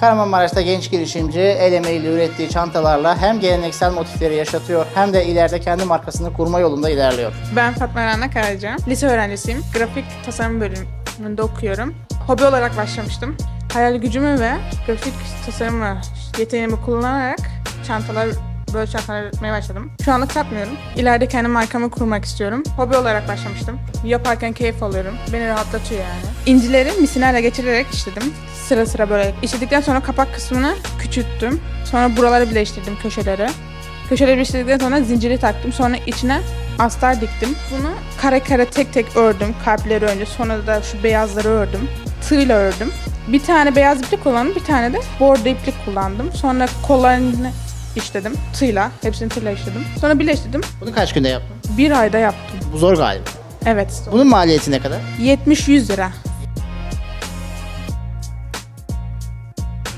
Kahramanmaraş'ta genç girişimci el emeğiyle ürettiği çantalarla hem geleneksel motifleri yaşatıyor hem de ileride kendi markasını kurma yolunda ilerliyor. Ben Fatma Rana Karaca. Lise öğrencisiyim. Grafik tasarım bölümünde okuyorum. Hobi olarak başlamıştım. Hayal gücümü ve grafik tasarımı yeteneğimi kullanarak çantalar böyle çantalar üretmeye başladım. Şu anlık satmıyorum. İleride kendi markamı kurmak istiyorum. Hobi olarak başlamıştım. Yaparken keyif alıyorum. Beni rahatlatıyor yani. İncileri misinayla geçirerek işledim. Sıra sıra böyle işledikten sonra kapak kısmını küçülttüm. Sonra buraları birleştirdim köşeleri. Köşeleri birleştirdikten sonra zinciri taktım. Sonra içine astar diktim. Bunu kare kare tek tek ördüm. Kalpleri önce. Sonra da şu beyazları ördüm. Tığla ördüm. Bir tane beyaz iplik kullandım. Bir tane de bordo iplik kullandım. Sonra kollarını işledim. Tığla. Hepsini tığla işledim. Sonra birleştirdim. Bunu kaç günde yaptın? Bir ayda yaptım. Bu zor galiba. Evet. Bunun maliyeti ne kadar? 70-100 lira.